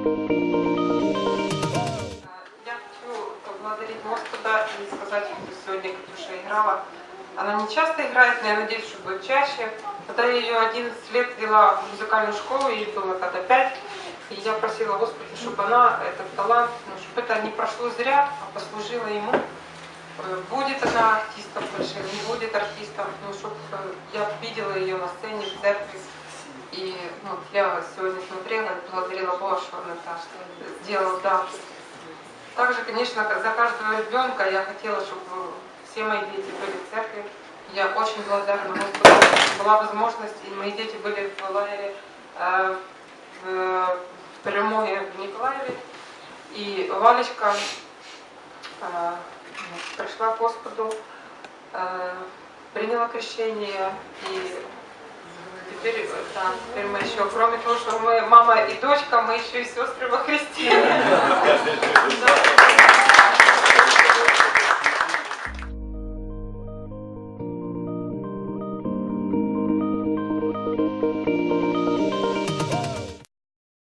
Я хочу поблагодарить Господа и сказать, что сегодня Катюша играла. Она не часто играет, но я надеюсь, что будет чаще. Когда я ее 11 лет вела в музыкальную школу, ей было когда 5, и я просила Господа, чтобы она, этот талант, ну, чтобы это не прошло зря, а послужило ему. Э, Будет она артистом большим, не будет артистом, ну, чтобы я видела ее на сцене, в церкви. И ну, я сегодня смотрела и благодарила Бога, что он это сделал, да. Также, конечно, за каждого ребенка я хотела, чтобы все мои дети были в церкви. Я очень благодарна что была возможность, и мои дети были в лагере э, в Перемоге в Николаеве. И Валечка э, пришла к Господу, э, приняла крещение и Теперь, да, теперь мы еще, кроме того, что мы мама и дочка, мы еще и сестры во Христе.